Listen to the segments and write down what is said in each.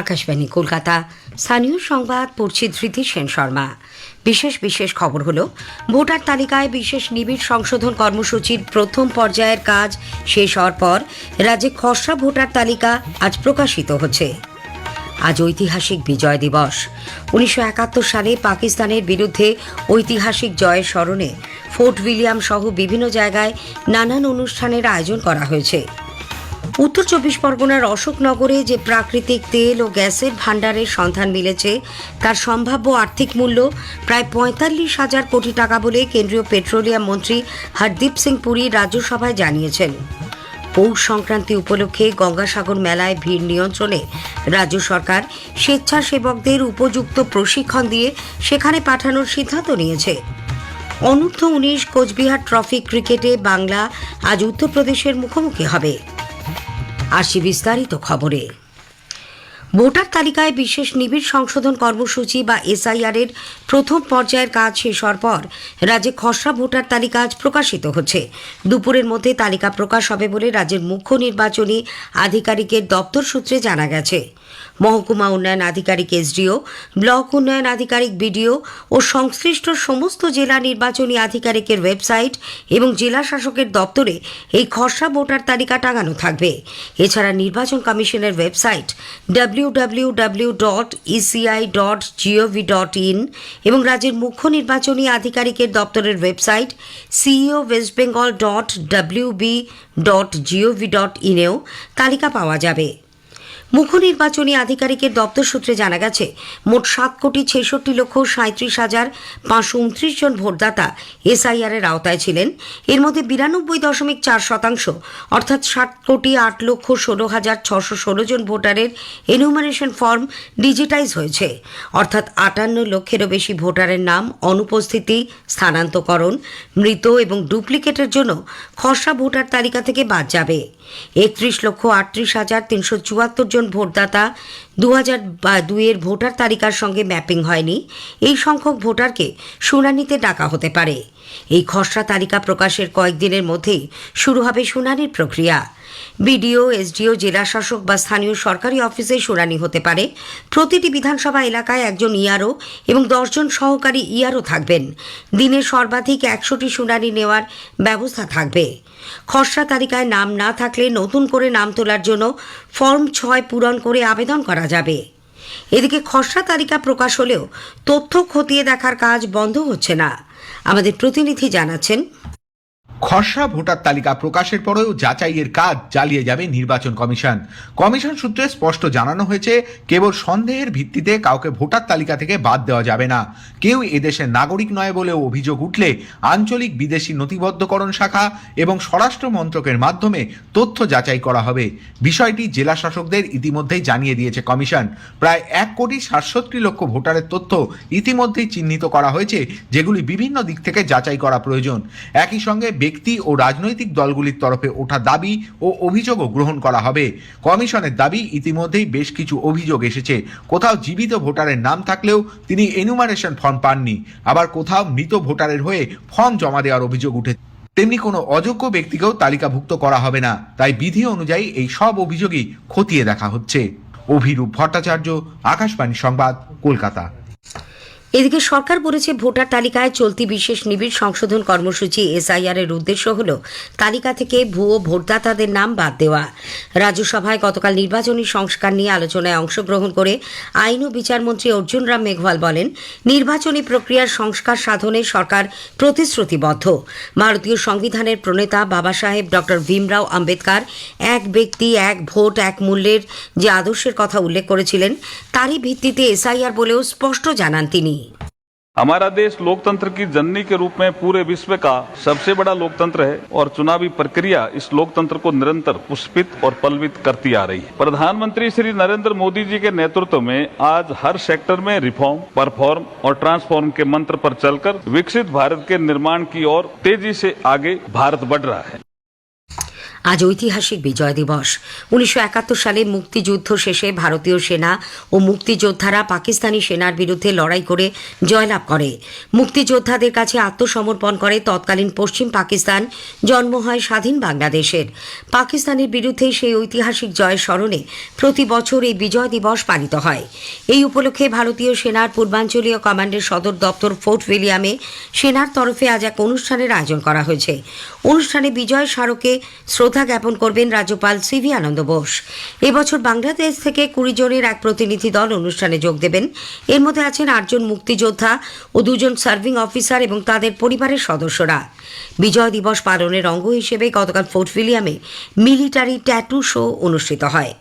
আকাশবাণী, কলকাতা। স্থানীয় সংবাদ, পড়ছি ধৃতি সেন শর্মা। বিশেষ বিশেষ খবর হলো, ভোটার তালিকায় বিশেষ নিবিড় সংশোধন কর্মসূচির প্রথম পর্যায়ের কাজ শেষ হওয়ার পর রাজ্যে খসড়া ভোটার তালিকা আজ প্রকাশিত হচ্ছে। আজ ঐতিহাসিক বিজয় দিবস। উনিশশো একাত্তর সালে পাকিস্তানের বিরুদ্ধে ঐতিহাসিক জয়ের স্মরণে ফোর্ট উইলিয়াম সহ বিভিন্ন জায়গায় নানান অনুষ্ঠানের আয়োজন করা হয়েছে। উত্তর চব্বিশ পরগনার অশোকনগরে যে প্রাকৃতিক তেল ও গ্যাসের ভাণ্ডারের সন্ধান মিলেছে, তার সম্ভাব্য আর্থিক মূল্য প্রায় পঁয়তাল্লিশ হাজার কোটি টাকা বলে কেন্দ্রীয় পেট্রোলিয়াম মন্ত্রী হরদীপ সিং পুরী রাজ্যসভায় জানিয়েছেন। পৌষ সংক্রান্তি উপলক্ষে গঙ্গাসাগর মেলায় ভিড় নিয়ন্ত্রণে রাজ্য সরকার স্বেচ্ছাসেবকদের উপযুক্ত প্রশিক্ষণ দিয়ে সেখানে পাঠানোর সিদ্ধান্ত নিয়েছে। অনূর্ধ্ব উনিশ কোচবিহার ট্রফি ক্রিকেটে বাংলা আজ উত্তরপ্রদেশের মুখোমুখি হবে। আসি বিস্তারিত খবরে। ভোটার তালিকায় বিশেষ নিবিড় সংশোধন কর্মসূচি বা এসআইআর এর প্রথম পর্যায়ের কাজ শেষ হওয়ার পর রাজ্যে খসড়া ভোটার তালিকা আজ প্রকাশিত হচ্ছে। দুপুরের মধ্যে তালিকা প্রকাশ হবে বলে রাজ্যের মুখ্য নির্বাচনী আধিকারিকের দপ্তর সূত্রে জানা গেছে। মহকুমা উন্নয়ন আধিকারিক এসডিও, ব্লক উন্নয়ন আধিকারিক বিডিও ও সংশ্লিষ্ট সমস্ত জেলা নির্বাচনী আধিকারিকের ওয়েবসাইট এবং জেলা শাসকের দপ্তরে এই খসড়া ভোটার তালিকা টাঙানো থাকবে। এছাড়া নির্বাচন কমিশনের ওয়েবসাইট ডাব্লিউ ইন এবং রাজ্যের মুখ্য নির্বাচনী আধিকারিকের দপ্তরের website CEO west Bengal dot WB dot GOV dot ইনেও তালিকা পাওয়া যাবে। মুখ্য নির্বাচনী আধিকারিকের দপ্তর সূত্রে জানা গেছে, মোট সাত কোটি ছেষট্টি লক্ষ সাঁত্রিশ হাজার পাঁচশো উনত্রিশ জন ভোটদাতা এসআইআর এর আওতায় ছিলেন। এর মধ্যে বিরানব্বই দশমিক চার শতাংশ, অর্থাৎ ষাট কোটি আট লক্ষ ষোলো হাজার ছশো ষোলো জন ভোটারের এনুমারেশন ফর্ম ডিজিটাইজ হয়েছে। অর্থাৎ আটান্ন লক্ষেরও বেশি ভোটারের নাম অনুপস্থিতি, স্থানান্তকরণ, মৃত এবং ডুপ্লিকেটের জন্য খসড়া ভোটার তালিকা থেকে বাদ যাবে। একত্রিশ লক্ষ আটত্রিশ হাজার তিনশো চুয়াত্তর জন ভোটদাতা দু হাজার দুইয়ের ভোটার তালিকার সঙ্গে ম্যাপিং হয়নি। এই সংখ্যক ভোটারকে শুনানিতে ডাকা হতে পারে। এই খসড়া তালিকা প্রকাশের কয়েকদিনের মধ্যেই শুরু হবে শুনানির প্রক্রিয়া। বিডিও, এসডিও, জেলা শাসক বা স্থানীয় সরকারি অফিসে শুনানি হতে পারে। প্রতিটি বিধানসভা এলাকায় একজন ইআরও এবং দশজন সহকারী ইআরও থাকবেন। দিনে সর্বাধিক একশোটি শুনানি নেওয়ার ব্যবস্থা থাকবে। খসড়া তালিকায় নাম না থাকলে নতুন করে নাম তোলার জন্য ফর্ম ছয় পূরণ করে আবেদন করা যাবে। এদিকে খসড়া তালিকা প্রকাশ হলেও তথ্য খতিয়ে দেখার কাজ বন্ধ হচ্ছে না। আমাদের প্রতিনিধি জানাচ্ছেন খসড়া ভোটার তালিকা প্রকাশের পরেও যাচাইয়ের কাজ চালিয়ে যাবে নির্বাচন কমিশন। কমিশন সূত্রে স্পষ্ট জানানো হয়েছে, কেবল সন্দেহের ভিত্তিতে কাউকে ভোটার তালিকা থেকে বাদ দেওয়া যাবে না। কেউ এদেশের নাগরিক নয় বলেও অভিযোগ উঠলে আঞ্চলিক বিদেশি নথিবদ্ধকরণ শাখা এবং স্বরাষ্ট্র মন্ত্রকের মাধ্যমে তথ্য যাচাই করা হবে। বিষয়টি জেলা শাসকদের ইতিমধ্যেই জানিয়ে দিয়েছে কমিশন। প্রায় এক কোটি সাতষট্টি লক্ষ ভোটারের তথ্য ইতিমধ্যেই চিহ্নিত করা হয়েছে, যেগুলি বিভিন্ন দিক থেকে যাচাই করা প্রয়োজন। একই সঙ্গে ব্যক্তি ও রাজনৈতিক দলগুলির তরফে ওঠা দাবি ও অভিযোগও গ্রহণ করা হবে। কমিশনের দাবি, ইতিমধ্যেই বেশ কিছু অভিযোগ এসেছে। কোথাও জীবিত ভোটারের নাম থাকলেও তিনি এনুমারেশন ফর্ম পাননি। আবার কোথাও মৃত ভোটারের হয়ে ফর্ম জমা দেওয়ার অভিযোগ উঠে তেমনি কোনো অযোগ্য ব্যক্তিকেও তালিকাভুক্ত করা হবে না। তাই বিধি অনুযায়ী এই সব অভিযোগই খতিয়ে দেখা হচ্ছে। অভিরূপ ভট্টাচার্য, আকাশবাণী সংবাদ, কলকাতা। এদিকে সরকার বলেছে ভোটার তালিকায় চলতি বিশেষ নিবিড় সংশোধন কর্মসূচি এসআইআর এর উদ্দেশ্য হল তালিকা থেকে ভুয়ো ভোটদাতাদের নাম বাদ দেওয়া। রাজ্যসভায় গতকাল নির্বাচনী সংস্কার নিয়ে আলোচনায় অংশগ্রহণ করে আইন ও বিচারমন্ত্রী অর্জুন রাম মেঘওয়াল বলেন, নির্বাচনী প্রক্রিয়ার সংস্কার সাধনে সরকার প্রতিশ্রুতিবদ্ধ। ভারতীয় সংবিধানের প্রণেতা বাবা সাহেব ডক্টর ভীমরাও আম্বেদকর এক ব্যক্তি, এক ভোট, এক মূল্যের যে আদর্শের কথা উল্লেখ করেছিলেন, তারই ভিত্তিতে এসআইআর বলেও স্পষ্ট জানান তিনি। हमारा देश लोकतंत्र की जननी के रूप में पूरे विश्व का सबसे बड़ा लोकतंत्र है और चुनावी प्रक्रिया इस लोकतंत्र को निरंतर पुष्पित और पलवित करती आ रही है। प्रधानमंत्री श्री नरेंद्र मोदी जी के नेतृत्व में आज हर सेक्टर में रिफॉर्म, परफॉर्म और ट्रांसफॉर्म के मंत्र पर चलकर विकसित भारत के निर्माण की ओर तेज़ी से आगे भारत बढ़ रहा है। আজ ঐতিহাসিক বিজয় দিবস। উনিশশো একাত্তর সালে মুক্তিযুদ্ধ শেষে ভারতীয় সেনা ও মুক্তিযোদ্ধারা পাকিস্তানি সেনার বিরুদ্ধে লড়াই করে জয়লাভ করে। মুক্তিযোদ্ধাদের কাছে আত্মসমর্পণ করে তৎকালীন পশ্চিম পাকিস্তান, জন্ম হয় স্বাধীন বাংলাদেশের। পাকিস্তানের বিরুদ্ধে সেই ঐতিহাসিক জয় স্মরণে প্রতি বছর এই বিজয় দিবস পালিত হয়। এই উপলক্ষে ভারতীয় সেনার পূর্বাঞ্চলীয় কমান্ডের সদর দপ্তর ফোর্ট উইলিয়ামে সেনার তরফে আজ এক অনুষ্ঠানের আয়োজন করা হয়েছে। অনুষ্ঠানে বিজয় স্মারকে শ্রদ্ধা জ্ঞাপন করবেন রাজ্যপাল সিভি আনন্দ বোস। এবছর বাংলাদেশ থেকে কুড়ি জনের এক প্রতিনিধি দল অনুষ্ঠানে যোগ দেবেন। এর মধ্যে আছেন আটজন মুক্তিযোদ্ধা ও দুজন সার্ভিং অফিসার এবং তাদের পরিবারের সদস্যরা। বিজয় দিবস পালনের অঙ্গ হিসেবে গতকাল ফোর্ট উইলিয়ামে মিলিটারি ট্যাটু শো অনুষ্ঠিত হয়।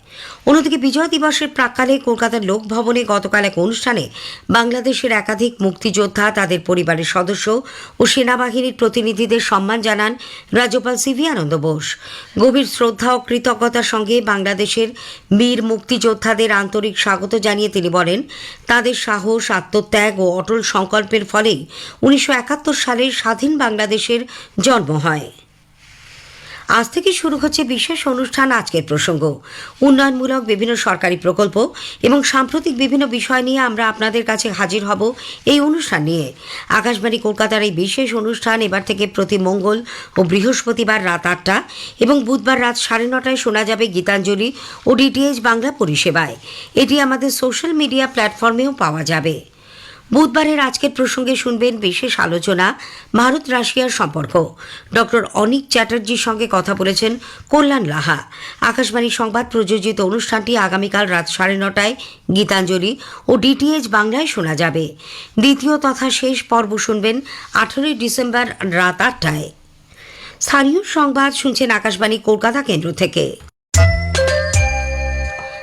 অন্যদিকে বিজয় দিবসের প্রাক্কালে কলকাতার লোকভবনে গতকাল এক অনুষ্ঠানে বাংলাদেশের একাধিক মুক্তিযোদ্ধা, তাদের পরিবারের সদস্য ও সেনাবাহিনীর প্রতিনিধিদের সম্মান জানান রাজ্যপাল সিভি আনন্দ বোস। গভীর শ্রদ্ধা ও কৃতজ্ঞতার সঙ্গে বাংলাদেশের বীর মুক্তিযোদ্ধাদের আন্তরিক স্বাগত জানিয়ে তিনি বলেন, তাদের সাহস, আত্মত্যাগ ও অটল সংকল্পের ফলেই উনিশশো সালের স্বাধীন বাংলাদেশের জন্ম হয়। আজ থেকে শুরু হচ্ছে বিশেষ অনুষ্ঠান আজকের প্রসঙ্গ। উন্নয়নমূলক বিভিন্ন সরকারি প্রকল্প এবং সাম্প্রতিক বিভিন্ন বিষয় নিয়ে আমরা আপনাদের কাছে হাজির হব এই অনুষ্ঠান নিয়ে। আকাশবাণী কলকাতার এই বিশেষ অনুষ্ঠান এবার থেকে প্রতি মঙ্গল ও বৃহস্পতিবার রাত আটটা এবং বুধবার রাত সাড়ে নটায় শোনা যাবে গীতাঞ্জলি ও ডিটিএইচ বাংলা পরিষেবায়। এটি আমাদের সোশ্যাল মিডিয়া প্ল্যাটফর্মেও পাওয়া যাবে। বুধবারের আজকের প্রসঙ্গে শুনবেন বিশেষ আলোচনা, ভারত রাশিয়ার সম্পর্ক। ডক্টর অনিক চ্যাটার্জির সঙ্গে কথা বলেছেন কল্যাণ লাহা। আকাশবাণী সংবাদ প্রযোজিত অনুষ্ঠানটি আগামীকাল রাত সাড়ে নটায় গীতাঞ্জলি ও ডিটিএইচ বাংলায় শোনা যাবে। দ্বিতীয় তথা শেষ পর্ব শুনবেন আঠেরোই ডিসেম্বর রাত আটটায়। স্থানীয় সংবাদ শুনছেন আকাশবাণী কলকাতা কেন্দ্র থেকে।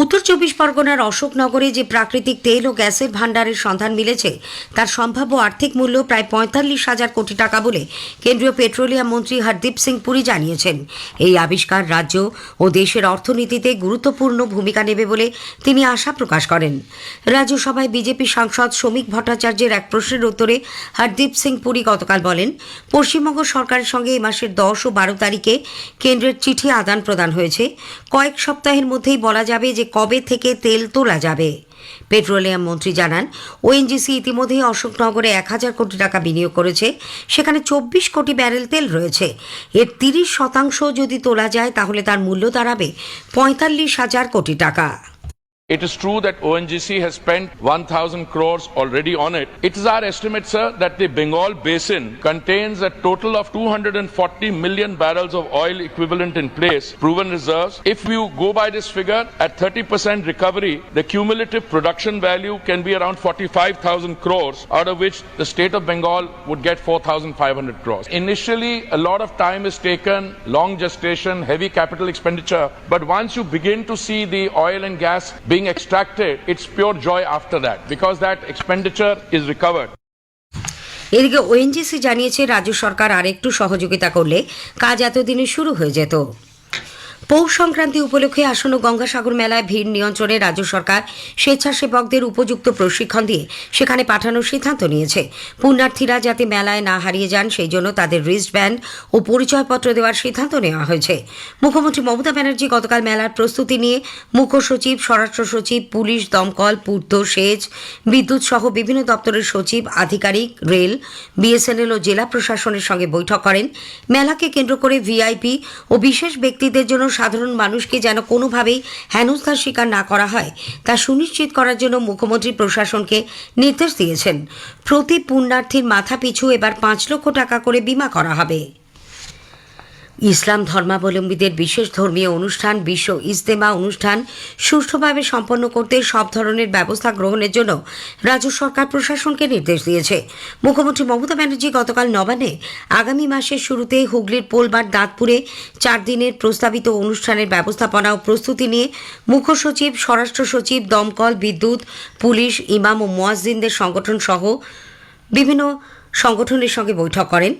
উত্তর চব্বিশ পরগনার অশোকনগরে যে প্রাকৃতিক তেল ও গ্যাসের ভাণ্ডারের সন্ধান মিলেছে, তার সম্ভাব্য আর্থিক মূল্য প্রায় পঁয়তাল্লিশ হাজার কোটি টাকা বলে কেন্দ্রীয় পেট্রোলিয়াম মন্ত্রী হরদীপ সিং পুরী জানিয়েছেন। এই আবিষ্কার রাজ্য ও দেশের অর্থনীতিতে গুরুত্বপূর্ণ ভূমিকা নেবে বলে তিনি আশা প্রকাশ করেন। রাজ্যসভায় বিজেপি সাংসদ শ্রমিক ভট্টাচার্যের এক প্রশ্নের উত্তরে হরদীপ সিং পুরী গতকাল বলেন, পশ্চিমবঙ্গ সরকারের সঙ্গে এই মাসের দশ ও বারো তারিখে কেন্দ্রের চিঠি আদান প্রদান হয়েছে। কয়েক সপ্তাহের মধ্যেই বলা যাবে যে কবে থেকে তেল তোলা যাবে। পেট্রোলিয়াম মন্ত্রী জানান ওএনজিসি ইতিমধ্যেই অশোকনগরে এক হাজার কোটি টাকা বিনিয়োগ করেছে। সেখানে চব্বিশ কোটি ব্যারেল তেল রয়েছে। এর তিরিশ শতাংশ যদি তোলা যায়, তাহলে তার মূল্য দাঁড়াবে পঁয়তাল্লিশ হাজার কোটি টাকা। It is true that ONGC has spent 1,000 crores already on it. It is our estimate, sir, that the Bengal Basin contains a total of 240 million barrels of oil equivalent in place, proven reserves. If you go by this figure, at 30% recovery, the cumulative production value can be around 45,000 crores, out of which the state of Bengal would get 4,500 crores. Initially, a lot of time is taken, long gestation, heavy capital expenditure, but once you begin to see the oil and gas being extracted, it's pure joy after that because that expenditure is recovered. এদিকে ONGC জানিয়েছে রাজ্য সরকার আরেকটু সহযোগিতা করলে কাজ এতদিনে শুরু হয়ে যেত পৌষ সংক্রান্তি উপলক্ষে আসন্ন গঙ্গাসাগর মেলায় ভিড় নিয়ন্ত্রণে রাজ্য সরকার স্বেচ্ছাসেবকদের উপযুক্ত প্রশিক্ষণ দিয়ে সেখানে পাঠানোর সিদ্ধান্ত নিয়েছে। পুণ্যার্থীরা যাতে মেলায় না হারিয়ে যান, সেই জন্য তাদের রিস্ট ব্যান্ড ও পরিচয়পত্র দেওয়ার সিদ্ধান্ত নেওয়া হয়েছে। মুখ্যমন্ত্রী মমতা ব্যানার্জি গতকাল মেলার প্রস্তুতি নিয়ে মুখ্য সচিব, স্বরাষ্ট্র সচিব, পুলিশ, দমকল, পূর্ত, সেচ, বিদ্যুৎ সহ বিভিন্ন দপ্তরের সচিব, আধিকারিক, রেল, বিএসএনএল ও জেলা প্রশাসনের সঙ্গে বৈঠক করেন। মেলাকে কেন্দ্র করে ভিআইপি ও বিশেষ ব্যক্তিদের জন্য সাধারণ মানুষকে যেন কোনোভাবেই হেনস্থার শিকার না করা হয়, তা সুনিশ্চিত করার জন্য মুখ্যমন্ত্রী প্রশাসনকে নির্দেশ দিয়েছেন। প্রতি পুণ্যার্থীর মাথা পিছু এবার পাঁচ লক্ষ টাকা করে বিমা করা হবে। ইসলাম ধর্মাবলম্বীদের বিশেষ ধর্মীয় অনুষ্ঠান, বিশ্ব ইজতেমা অনুষ্ঠান সুষ্ঠুভাবে সম্পন্ন করতে সব ধরনের ব্যবস্থা গ্রহণের জন্য রাজ্য সরকার প্রশাসনকে নির্দেশ দিয়েছে। মুখ্যমন্ত্রী মমতা ব্যানার্জি গতকাল নবান্নে আগামী মাসের শুরুতে হুগলির পোলবার দাঁতপুরে চার দিনের প্রস্তাবিত অনুষ্ঠানের ব্যবস্থাপনা ও প্রস্তুতি নিয়ে মুখ্য সচিব, স্বরাষ্ট্র সচিব, দমকল, বিদ্যুৎ, পুলিশ, ইমাম ও মোয়াজ্জিনদের সংগঠন সহ বিভিন্ন সংগঠনের সঙ্গে বৈঠক করেন।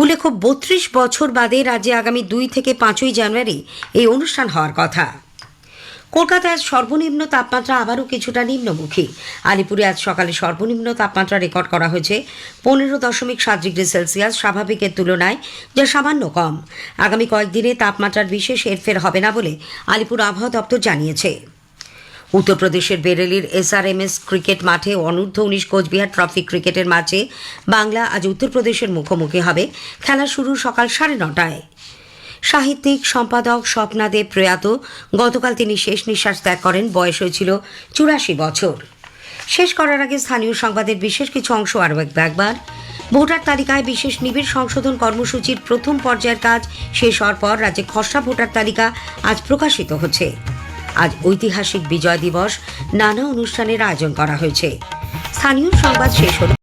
উল্লেখ্য বত্রিশ বছর বাদে রাজ্যে আগামী দুই থেকে পাঁচই জানুয়ারি এই অনুষ্ঠান হওয়ার কথা। কলকাতায় আজ সর্বনিম্ন তাপমাত্রা আবারও কিছুটা নিম্নমুখী। আলিপুরে আজ সকালে সর্বনিম্ন তাপমাত্রা রেকর্ড করা হয়েছে পনেরো দশমিক সাত ডিগ্রি সেলসিয়াস স্বাভাবিকের তুলনায়, যা সামান্য কম। আগামী কয়েকদিনে তাপমাত্রার বিশেষ হেরফের হবে না বলে আলিপুর আবহাওয়া দপ্তর জানিয়েছে। উত্তরপ্রদেশের বেরেলির এসআরএমএস ক্রিকেট মাঠে অনূর্ধ্ব উনিশ কোচবিহার ট্রফি ক্রিকেটের ম্যাচে বাংলা আজ উত্তরপ্রদেশের মুখোমুখি হবে। খেলা শুরু সকাল সাড়ে নটায়। সাহিত্যিক সম্পাদক স্বপ্নাদেব প্রয়াত, গতকাল তিনি শেষ নিঃশ্বাস ত্যাগ করেন, বয়স হয়েছিল চুরাশি বছর। শেষ করার আগে স্থানীয় সংবাদের বিশেষ কিছু অংশ আরও একবার। ভোটার তালিকায় বিশেষ নিবিড় সংশোধন কর্মসূচির প্রথম পর্যায়ের কাজ শেষ হওয়ার পর রাজ্যে খসড়া ভোটার তালিকা আজ প্রকাশিত হচ্ছে। আজ ঐতিহাসিক বিজয় দিবস নানা অনুষ্ঠানের আয়োজন করা হয়েছে। স্থানীয় সংবাদ শেষ হল।